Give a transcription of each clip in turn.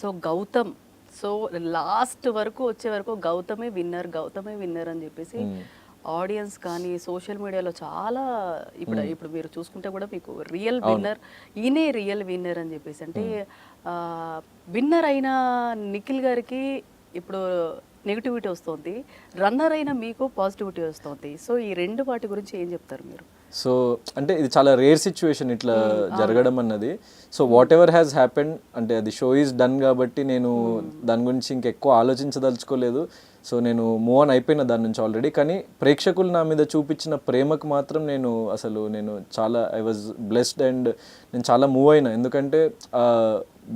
So Gautam so last వరకు వచ్చే వరకు గౌతమే విన్నర్ గౌతమే విన్నర్ అని చెప్పేసి ఆడియన్స్ కానీ సోషల్ మీడియాలో చాలా ఇప్పుడు ఇప్పుడు మీరు చూసుకుంటే కూడా మీకు రియల్ విన్నర్ ఈయనే రియల్ విన్నర్ అని చెప్పేసి అంటే విన్నర్ అయిన నిఖిల్ గారికి ఇప్పుడు నెగిటివిటీ వస్తుంది రన్నర్ అయిన మీకు పాజిటివిటీ వస్తుంది. సో ఈ రెండు వాటి గురించి ఏం చెప్తారు మీరు? సో అంటే ఇది చాలా రేర్ సిచ్యువేషన్ ఇట్లా జరగడం అన్నది. So whatever has happened అంటే అది షో ఈస్ డన్ కాబట్టి నేను దాని గురించి ఇంకెక్కువ ఆలోచించదలుచుకోలేదు. సో నేను మూవ్ ఆన్ అయిపోయిన దాని నుంచి ఆల్రెడీ కానీ ప్రేక్షకులు నా మీద చూపించిన ప్రేమకు మాత్రం నేను అసలు నేను చాలా ఐ వాజ్ బ్లెస్డ్ అండ్ నేను చాలా మూవ్ అయినా. ఎందుకంటే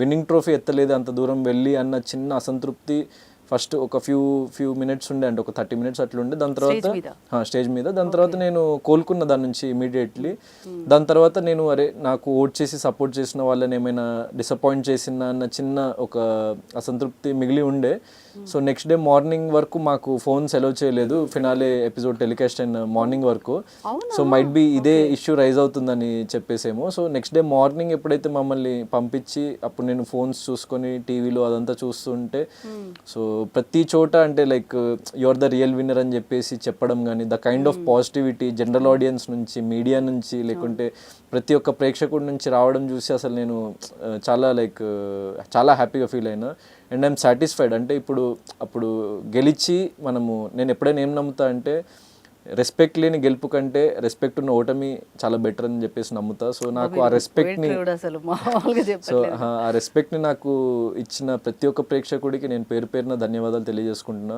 విన్నింగ్ ట్రోఫీ ఎత్తలేదు అంత దూరం వెళ్ళి అన్న చిన్న అసంతృప్తి ఫస్ట్ ఒక ఫ్యూ ఫ్యూ మినిట్స్ ఉండే అంటే ఒక థర్టీ మినిట్స్ అట్లా ఉండే దాని తర్వాత? స్టేజ్ మీద. దాని తర్వాత నేను కోలుకున్న దాని నుంచి ఇమీడియట్లీ దాని తర్వాత నేను అరే నాకు ఓట్ చేసి సపోర్ట్ చేసిన వాళ్ళని ఏమైనా డిసప్పాయింట్ చేసిన అన్న చిన్న ఒక అసంతృప్తి మిగిలి ఉండే. సో నెక్స్ట్ డే మార్నింగ్ వరకు మాకు ఫోన్స్ అలౌ చేయలేదు. ఫినాలే ఎపిసోడ్ టెలికాస్ట్ అయిన మార్నింగ్ వరకు. సో మైట్ బి ఇదే ఇష్యూ రైజ్ అవుతుందని చెప్పేసేమో. సో నెక్స్ట్ డే మార్నింగ్ ఎప్పుడైతే మమ్మల్ని పంపించి అప్పుడు నేను ఫోన్స్ చూసుకొని టీవీలో అదంతా చూస్తుంటే సో ప్రతి చోట అంటే like you're the real winner అని చెప్పేసి చెప్పడం కానీ the kind of positivity general audience నుంచి మీడియా నుంచి లేకుంటే ప్రతి ఒక్క ప్రేక్షకుడి నుంచి రావడం చూసి అసలు నేను చాలా లైక్ చాలా హ్యాపీగా ఫీల్ అయినా. అండ్ ఐఎమ్ సాటిస్ఫైడ్ అంటే ఇప్పుడు అప్పుడు గెలిచి మనము నేను ఎప్పుడైనా ఏం నమ్ముతా అంటే రెస్పెక్ట్ లేని గెలుపు కంటే రెస్పెక్ట్ ఉన్న ఓటమి చాలా బెటర్ అని చెప్పేసి నమ్ముతా. సో నాకు ఆ రెస్పెక్ట్ని అసలు మామూలుగా సో ఆ రెస్పెక్ట్ని నాకు ఇచ్చిన ప్రతి ఒక్క ప్రేక్షకుడికి నేను పేరు పేరున ధన్యవాదాలు తెలియజేసుకుంటున్నా.